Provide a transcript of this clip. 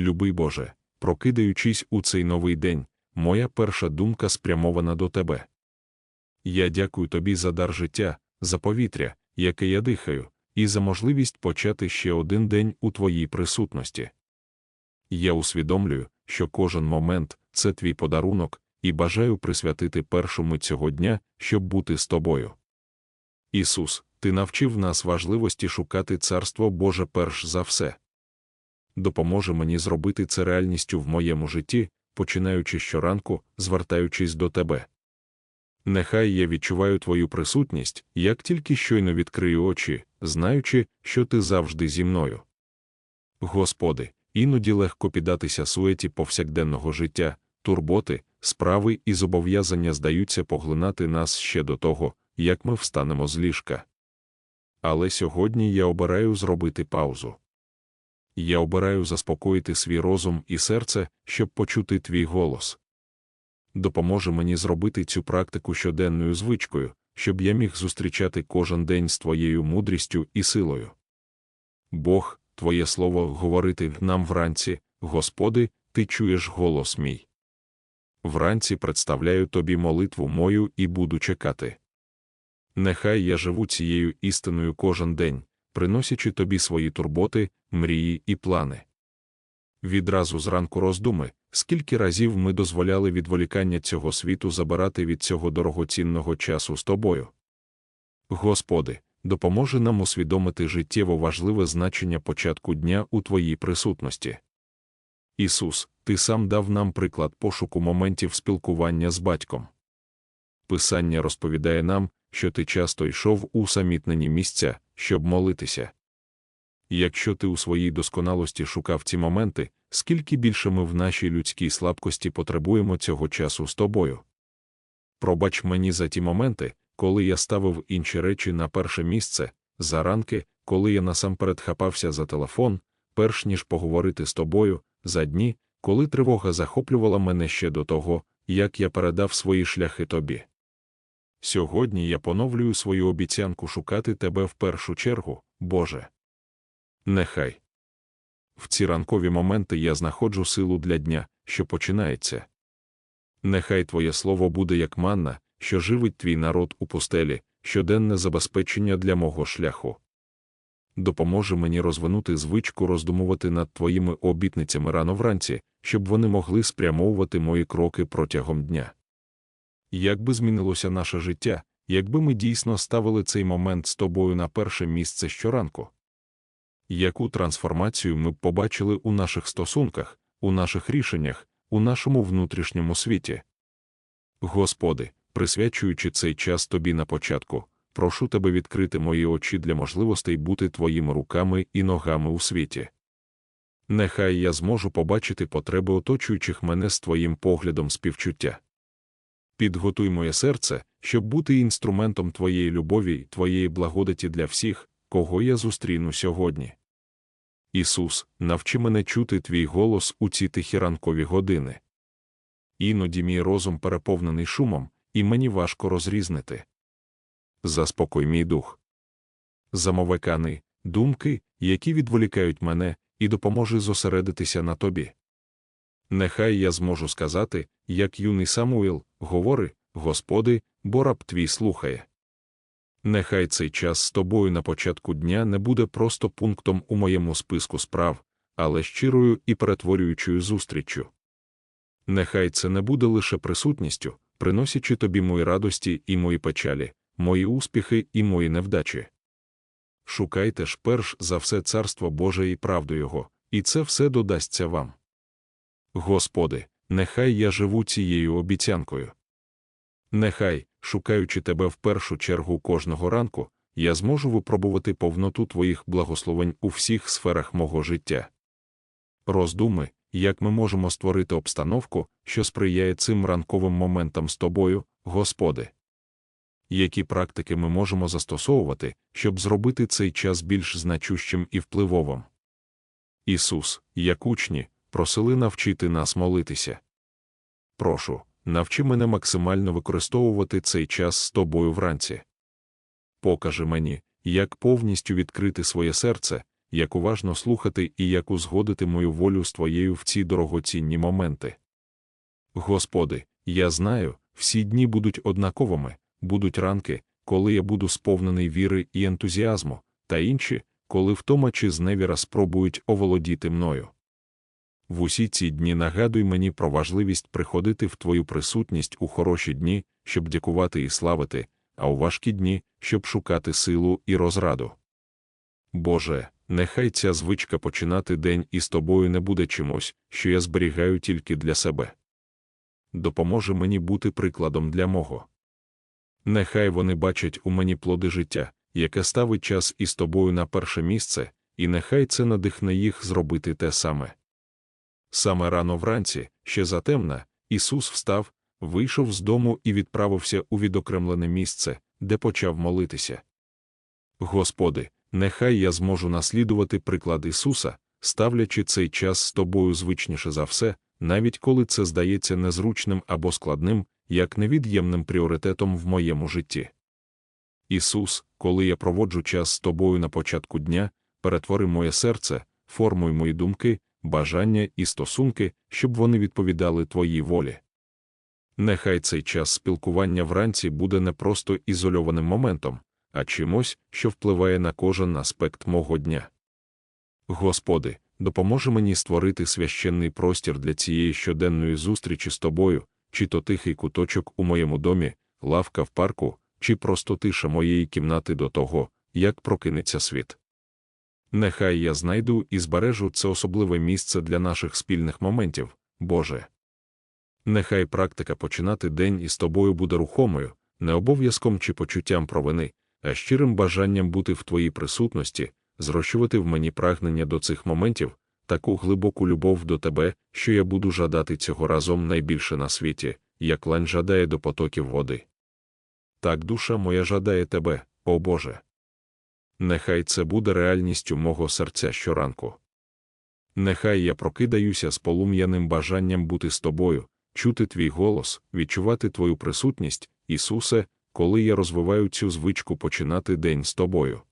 любий Боже, прокидаючись у цей новий день, моя перша думка спрямована до Тебе. Я дякую Тобі за дар життя, за повітря, яке я дихаю, і за можливість почати ще один день у Твоїй присутності. Я усвідомлюю, що кожен момент це твій подарунок, і бажаю присвятити першу мить цього дня, щоб бути з тобою. Ісус, Ти навчив нас важливості шукати Царство Боже перш за все. Допоможи мені зробити це реальністю в моєму житті, починаючи щоранку, звертаючись до Тебе. Нехай я відчуваю Твою присутність, як тільки щойно відкрию очі, знаючи, що Ти завжди зі мною. Господи, іноді легко піддатися суеті повсякденного життя, турботи, справи і зобов'язання здаються поглинати нас ще до того, як ми встанемо з ліжка. Але сьогодні я обираю зробити паузу. Я обираю заспокоїти свій розум і серце, щоб почути твій голос. Допоможе мені зробити цю практику щоденною звичкою, щоб я міг зустрічати кожен день з твоєю мудрістю і силою. Бог, Твоє слово говорити нам вранці, Господи, Ти чуєш голос мій. Вранці представляю тобі молитву мою і буду чекати. Нехай я живу цією істиною кожен день, приносячи тобі свої турботи, мрії і плани. Відразу зранку роздуми, скільки разів ми дозволяли відволікання цього світу забирати від цього дорогоцінного часу з тобою. Господи, допоможи нам усвідомити життєво важливе значення початку дня у Твоїй присутності. Ісус, Ти сам дав нам приклад пошуку моментів спілкування з батьком. Писання розповідає нам, що ти часто йшов у самітнені місця, щоб молитися. Якщо ти у своїй досконалості шукав ці моменти, скільки більше ми в нашій людській слабкості потребуємо цього часу з тобою. Пробач мені за ті моменти, коли я ставив інші речі на перше місце, за ранки, коли я насамперед хапався за телефон, перш ніж поговорити з тобою, за дні, коли тривога захоплювала мене ще до того, як я передав свої шляхи тобі. Сьогодні я поновлюю свою обіцянку шукати тебе в першу чергу, Боже. Нехай. В ці ранкові моменти я знаходжу силу для дня, що починається. Нехай Твоє слово буде як манна, що живить твій народ у пустелі, щоденне забезпечення для мого шляху. Допоможи мені розвинути звичку роздумувати над твоїми обітницями рано вранці, щоб вони могли спрямовувати мої кроки протягом дня. Як би змінилося наше життя, якби ми дійсно ставили цей момент з тобою на перше місце щоранку? Яку трансформацію ми б побачили у наших стосунках, у наших рішеннях, у нашому внутрішньому світі? Господи, присвячуючи цей час тобі на початку, прошу тебе відкрити мої очі для можливостей бути твоїми руками і ногами у світі. Нехай я зможу побачити потреби оточуючих мене з твоїм поглядом співчуття. Підготуй моє серце, щоб бути інструментом твоєї любові й твоєї благодаті для всіх, кого я зустріну сьогодні. Ісус, навчи мене чути твій голос у ці тихі ранкові години. Іноді мій розум переповнений шумом, і мені важко розрізнити. Заспокой мій дух. Замовикани, думки, які відволікають мене, і допоможи зосередитися на тобі. Нехай я зможу сказати, як юний Самуїл, говори, Господи, бо раб твій слухає. Нехай цей час з тобою на початку дня не буде просто пунктом у моєму списку справ, але щирою і перетворюючою зустріччю. Нехай це не буде лише присутністю, приносячи тобі мої радості і мої печалі, мої успіхи і мої невдачі. Шукайте ж перш за все Царство Боже і правду Його, і це все додасться вам. Господи, нехай я живу цією обіцянкою. Нехай, шукаючи тебе в першу чергу кожного ранку, я зможу випробувати повноту твоїх благословень у всіх сферах мого життя. Роздуми, як ми можемо створити обстановку, що сприяє цим ранковим моментам з тобою, Господи. Які практики ми можемо застосовувати, щоб зробити цей час більш значущим і впливовим? Ісус, як учні, просили навчити нас молитися. Прошу, навчи мене максимально використовувати цей час з тобою вранці. Покажи мені, як повністю відкрити своє серце, як уважно слухати і як узгодити мою волю з твоєю в ці дорогоцінні моменти. Господи, я знаю, всі дні будуть однаковими, будуть ранки, коли я буду сповнений віри і ентузіазму, та інші, коли втома чи зневіра спробують оволодіти мною. В усі ці дні нагадуй мені про важливість приходити в Твою присутність у хороші дні, щоб дякувати і славити, а у важкі дні, щоб шукати силу і розраду. Боже, нехай ця звичка починати день із тобою не буде чимось, що я зберігаю тільки для себе. Допоможе мені бути прикладом для мого. Нехай вони бачать у мені плоди життя, яке ставить час із тобою на перше місце, і нехай це надихне їх зробити те саме. Саме рано вранці, ще затемна, Ісус встав, вийшов з дому і відправився у відокремлене місце, де почав молитися. Господи, нехай я зможу наслідувати приклад Ісуса, ставлячи цей час з тобою звичніше за все, навіть коли це здається незручним або складним, як невід'ємним пріоритетом в моєму житті. Ісус, коли я проводжу час з тобою на початку дня, перетвори моє серце, формуй мої думки, бажання і стосунки, щоб вони відповідали твоїй волі. Нехай цей час спілкування вранці буде не просто ізольованим моментом, а чимось, що впливає на кожен аспект мого дня. Господи, допоможи мені створити священний простір для цієї щоденної зустрічі з тобою, чи то тихий куточок у моєму домі, лавка в парку, чи просто тиша моєї кімнати до того, як прокинеться світ. Нехай я знайду і збережу це особливе місце для наших спільних моментів, Боже. Нехай практика починати день із тобою буде рухомою, не обов'язком чи почуттям провини, а щирим бажанням бути в твоїй присутності, зрощувати в мені прагнення до цих моментів, таку глибоку любов до тебе, що я буду жадати цього разом найбільше на світі, як лань жадає до потоків води. Так душа моя жадає тебе, о Боже. Нехай це буде реальністю мого серця щоранку. Нехай я прокидаюся з полум'яним бажанням бути з тобою, чути твій голос, відчувати твою присутність, Ісусе, коли я розвиваю цю звичку починати день з тобою.